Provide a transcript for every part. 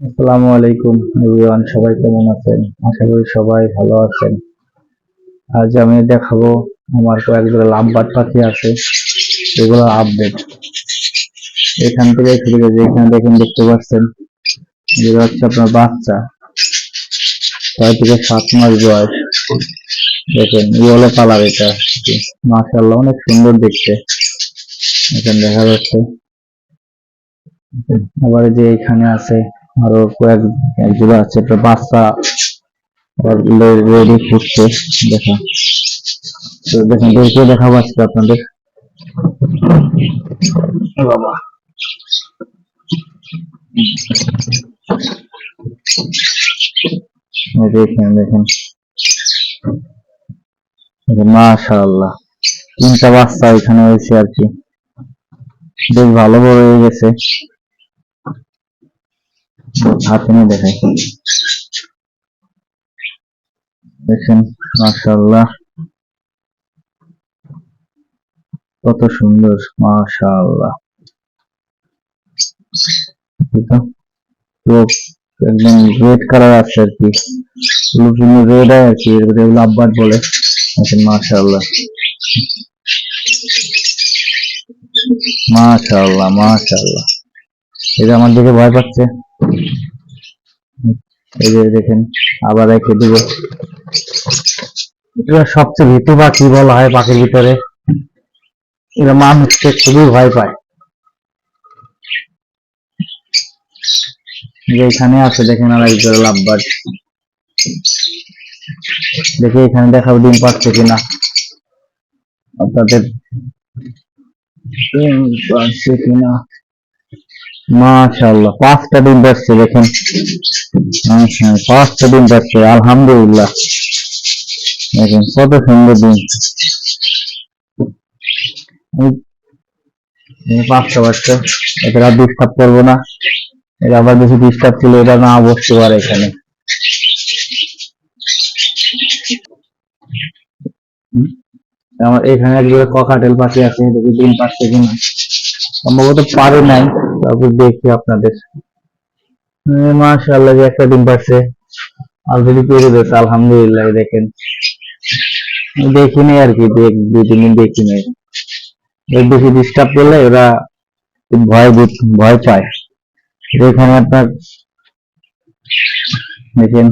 আসসালামু আলাইকুম এভরিওয়ান, সবাই কেমন আছেন? আশা করি সবাই ভালো আছেন। আজ আমি দেখাবো আমার কয়েকগুলো লাভবাট পাখি আছে, এগুলো আপডেট এখান থেকে শুরু করে যেখানে দেখেন, দেখতে পাচ্ছেন, এগুলো হচ্ছে আপনার বাচ্চা, ছয় থেকে সাত মাস বয়স। দেখেন ইয়েলো কালার এটা। মাশাআল্লাহ, অনেক সুন্দর দেখতে। এখানে দেখা যাচ্ছে। আবার যে এখানে আছে আরও কয়েক একজোড়া আছে, একটা বাচ্চা রেডি ফুটছে দেখা। তো দেখেন বের দেখা পাচ্ছে আপনাদের। এ বাবা দেখেন। মাশাআল্লাহ, তিনটা বাচ্চা এখানে হয়েছে আর কি। বেশ ভালো বড় হয়ে গেছে। দেখাই। দেখেন, মাশাআল্লাহ। কত সুন্দর তো একদম রেড কালার আছে আর কি। রেড আর কি লাভবাট বলে। দেখেন, মাশাআল্লাহ। মাশাআল্লাহ মাশাআল্লাহ। এটা আমার দিকে ভয় পাচ্ছে। এই যে দেখেন, আবার রেখে দিব। এটা সবচেয়ে ভীতু পাখি বলা হয় পাখির ভিতরে? এরা মানুষকে খুবই ভয় পায়। যে এখানে আছে, দেখেন আর একজন লাভবার্ড। দেখি এখানে দেখাবো ডিম পাচ্ছে কিনা। পাচ্ছে কিনা। মাশাআল্লাহ, পাঁচটা দেখেন। পাঁচটা আলহামদুলিল্লাহ। দেখেন কত সুন্দর পাঁচটা বাচ্চা, এদের আর ডিস্টার্ব করব না। এরা আবার বেশি ডিস্টার্ব ছিল এটা না বসতে পারে এখানে। আমার এখানে একজোড়া ককাটেল পাখি আছে ডিম পাচ্ছে কিনা? সম্ভবত পারে নাই। তারপর দেখি আপনাদের। মাশাআল্লাহ যে একটা ডিম পাচ্ছে অলরেডি পেরে দিয়েছে, আলহামদুলিল্লাহ দেখেন। দেখিনি আর কি দু- দুই তিন দিন দেখিনি। এর বেশি ডিস্টার্ব করলে ওরা ভয় ভয় পায়। এখানে আপনার দেখেন,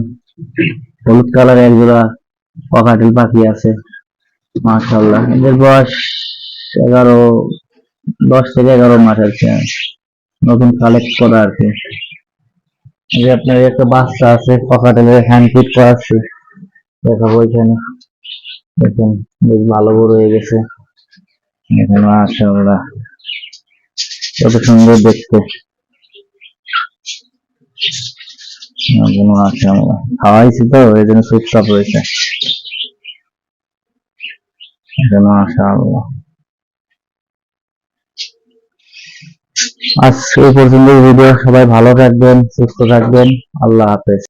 হলুদ কালার একজোড়া ককাটেল পাখি আছে, মাশাআল্লাহ। এদের বয়স এগারো, দশ থেকে এগারো মাস কি। নতুন কালেক্ট করা আর কি। যে আপনার একটা বাচ্চা আছে ককাটেলের হ্যান্ড ফিট করা আছে। দেখাবো এখানে। দেখেন, বেশ ভালো বড় হয়ে গেছে। এখানে মাশাআল্লাহ। কত সুন্দর দেখতে। মাশাআল্লাহ। খাওয়াইছি তো, এই জন্য চুপচাপ রয়েছে। মাশাআল্লাহ। আজ এই পর্যন্ত ভিডিও সবাই ভালো থাকবেন সুস্থ থাকবেন আল্লাহ হাফেজ।